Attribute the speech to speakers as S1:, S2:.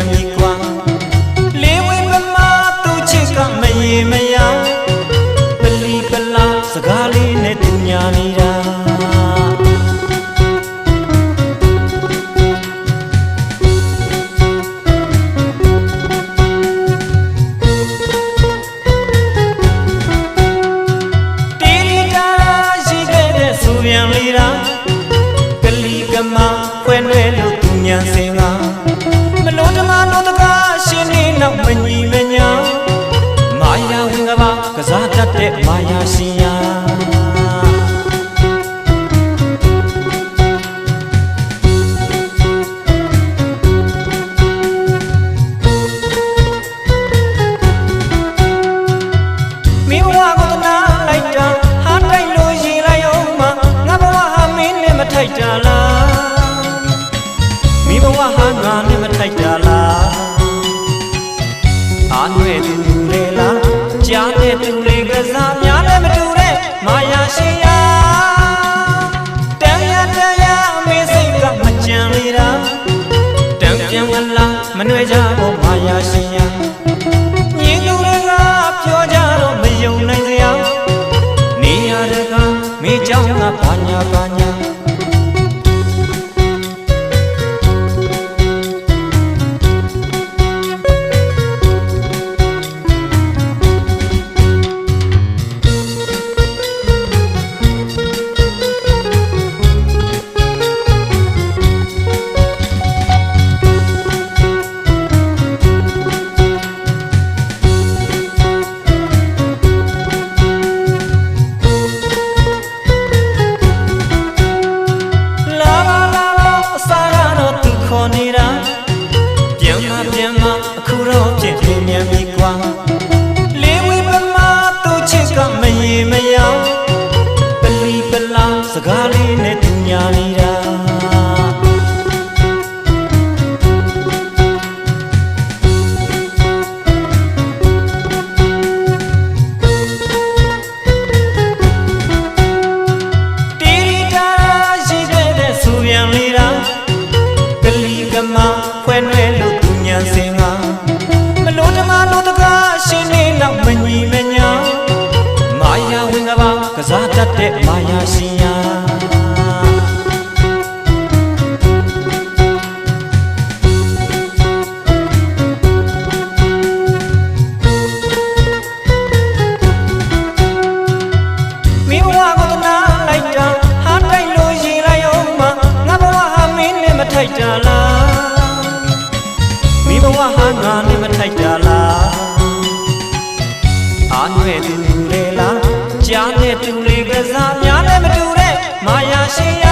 S1: You. အားနွယ်သူတွေလားကြားတဲ့သူတွေကစားများလည်းမတူတဲ့မာယာရှင်ရာတန်ရတန်ရအမေစိတ်ကမကြံလေတာတန်ပြန်မလားမနှွယ်ကြ နဲ့တူတယ်လားကြားနဲ့တူလေကစားများနဲ့မတူတဲ့မာယာရှင်ရ